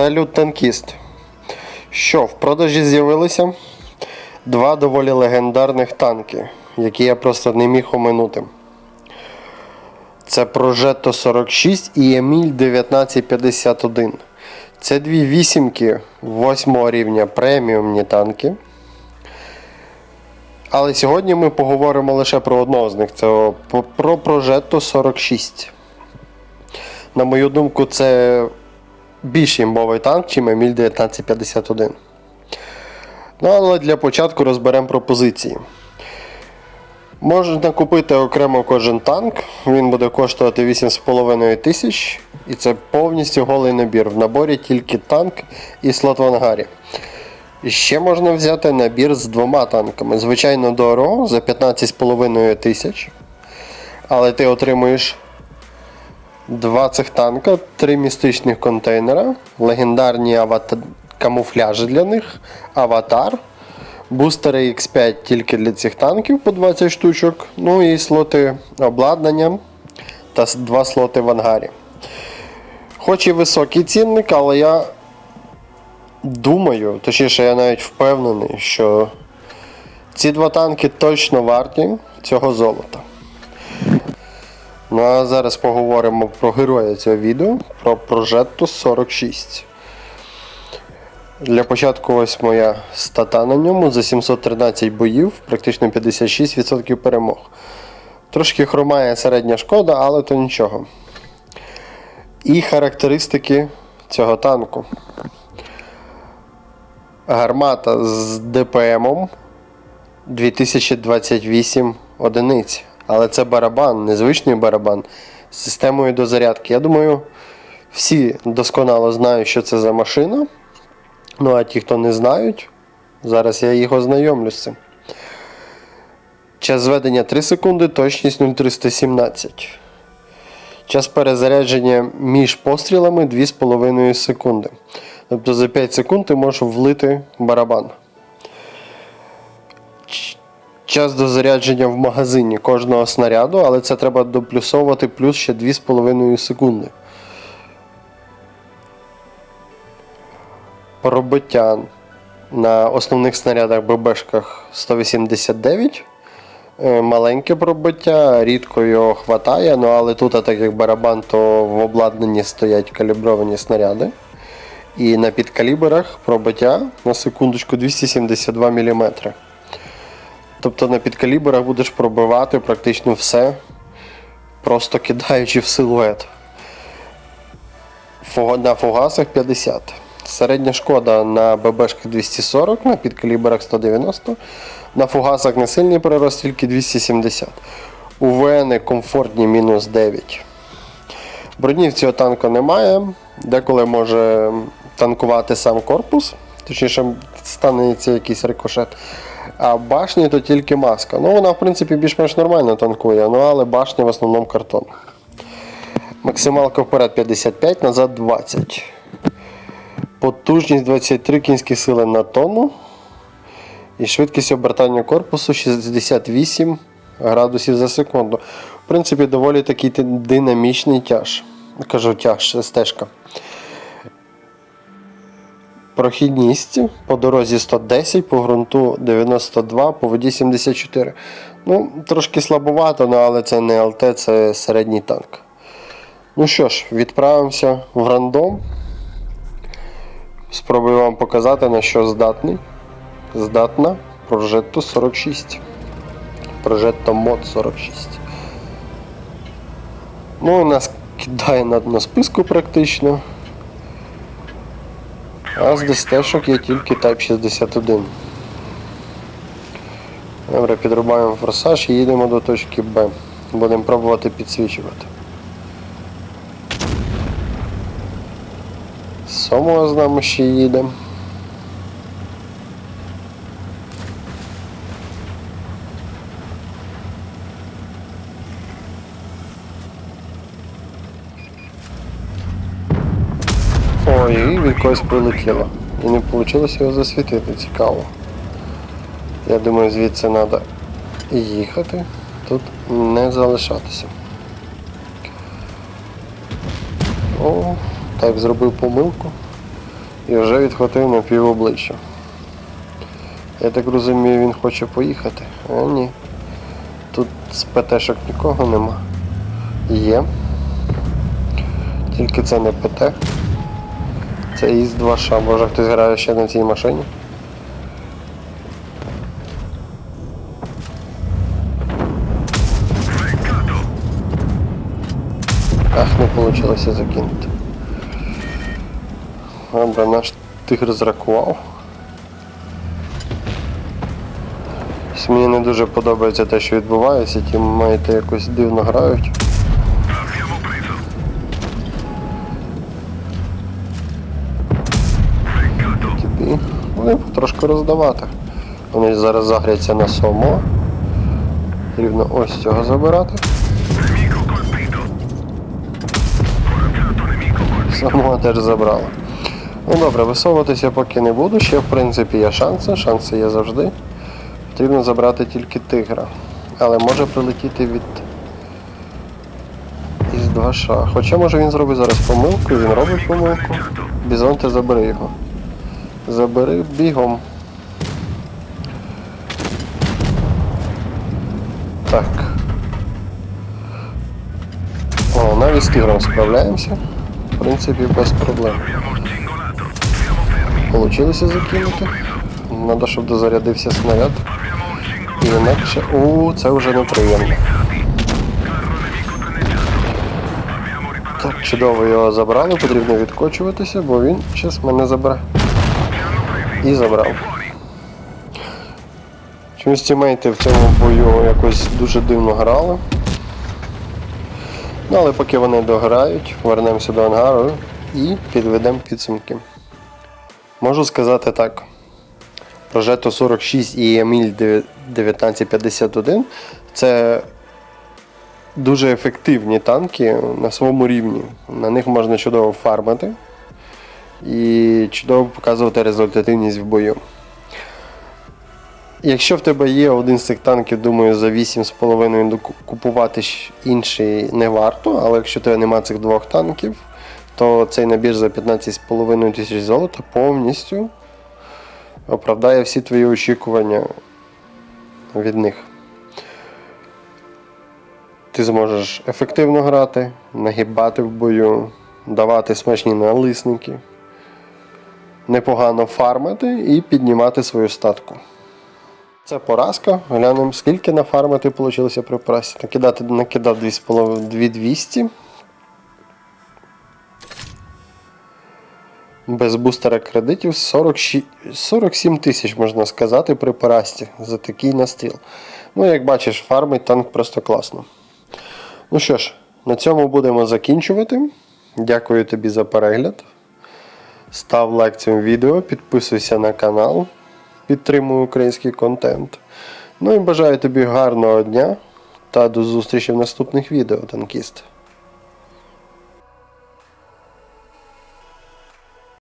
Салют танкіст. Що, в продажі з'явилися два доволі легендарних танки, які я просто не міг оминути. Це Progetto 46 і Еміль 1951. Це дві вісімки 8 рівня преміумні танки. Але сьогодні ми поговоримо лише про одного з них це про Progetto 46. На мою думку, це більш імбовий танк, чим Еміль 1951. Ну, але для початку розберемо пропозиції. Можна купити окремо кожен танк, він буде коштувати 8,5 тисяч, і це повністю голий набір. В наборі тільки танк і слот в ангарі. Ще можна взяти набір з двома танками. Звичайно, дорого за 15,5 тисяч. Але ти отримуєш Два цих танка, три містичних контейнера, легендарні авата... камуфляжі для них, аватар, бустери X5 тільки для цих танків по 20 штучок, ну і слоти обладнання та два слоти в ангарі. Хоч і високий цінник, але я думаю, точніше, я навіть впевнений, що ці два танки точно варті цього золота. Ну а зараз поговоримо про героя цього відео, про Progetto 46. Для початку ось моя стата на ньому за 713 боїв, практично 56% перемог. Трошки хромає середня шкода, але то нічого. І характеристики цього танку. Гармата з ДПМом 2028 одиниць. Але це барабан, незвичний барабан з системою дозарядки. Я думаю, всі досконало знають, що це за машина. Ну а ті, хто не знають, зараз я їх ознайомлю з цим. Час зведення 3 секунди, точність 0,317. Час перезарядження між пострілами 2,5 секунди. Тобто за 5 секунд ти можеш влити барабан. Час до зарядження в магазині кожного снаряду, але це треба доплюсовувати плюс ще 2,5 секунди. Пробиття на основних снарядах ББшках 189. Е, Маленьке пробиття, рідко його хватає, ну але тут, так як барабан, то в обладнанні стоять калібровані снаряди. І на підкаліберах пробиття на секундочку 272 мм. Тобто на підкаліберах будеш пробивати практично все, просто кидаючи в силует. На фугасах 50. Середня шкода на ББшках 240, на підкаліберах 190, на фугасах не сильний прирост, тільки 270. У ВН комфортні мінус 9. Броні цього танку немає. Деколи може танкувати сам корпус, точніше станеться якийсь рикошет. А башні то тільки маска. Ну вона в принципі більш-менш нормально танкує, ну але башня в основному картон. Максималка вперед 55, назад 20. Потужність 23 кінські сили на тонну. І швидкість обертання корпусу 68 градусів за секунду. В принципі, доволі такий динамічний тяж. Кажу тяж, стежка. Прохідність по дорозі 110, по ґрунту 92, по воді 74. Ну, трошки слабовато, ну, але це не ЛТ, це середній танк. Ну що ж, відправимося в рандом. Спробую вам показати, на що здатний. Здатна Progetto 46. Progetto Mod 46. Ну, нас кидає на дно списку практично. А з дестешок є тільки Type 61. Добре, підрубаємо форсаж і їдемо до точки Б. Будемо пробувати підсвічувати. Сомова з нами ще їде. Ой, і від когось прилетіло. І не вийшло його засвітити, цікаво. Я думаю, звідси треба їхати, тут не залишатися. О, так зробив помилку. і вже відхватив на пів обличчя. Я так розумію, він хоче поїхати. А ні. Тут з ПТшок нікого нема. Є. Тільки це не ПТ. Це із 2 ша. Може хтось грає ще на цій машині. Ах, не вийшло закинути. Добре, наш тигр зракував. Мені не дуже подобається те, що відбувається, ті маєте якось дивно грають. Вони потрошку роздавати. Вони зараз загряться на сомо. Рівно ось цього забирати. Самого теж забрали. Ну добре, висовуватися поки не буду. Ще в принципі є шанси. Шанси є завжди. Потрібно забрати тільки тигра. Але може прилетіти від. Із 2 ша. Хоча може він зробить зараз помилку, він робить помилку. Бізон, ти забери його. Забери бігом. Так. О, навіть з тигром справляємося. В принципі, без проблем. Получилося закинути. Надо, щоб дозарядився снаряд. І інакше. У, це вже неприємно. Так, чудово його забрали, потрібно відкочуватися, бо він щас мене забере. І забрав. Чомусь тімейти в цьому бою якось дуже дивно грали. Ну, але поки вони дограють, вернемося до ангару і підведемо підсумки. Можу сказати так. Прожето 46 і Еміль 1951 це дуже ефективні танки на своєму рівні. На них можна чудово фармити і чудово показувати результативність в бою. Якщо в тебе є один з цих танків, думаю, за 8,5 купувати інший не варто, але якщо тебе нема цих двох танків, то цей набір за 15,5 тисяч золота повністю оправдає всі твої очікування від них. Ти зможеш ефективно грати, нагибати в бою, давати смачні налисники, непогано фармити і піднімати свою статку. Це поразка. Глянемо, скільки нафармити вийшло при прасі. Накидати, накидав 2200. Без бустера кредитів 46 47 тисяч, можна сказати, при парасті за такий настріл. Ну, як бачиш, фармить танк просто класно. Ну що ж, на цьому будемо закінчувати. Дякую тобі за перегляд. Став лайк цьому відео, підписуйся на канал, підтримуй український контент. Ну і бажаю тобі гарного дня та до зустрічі в наступних відео, танкіст.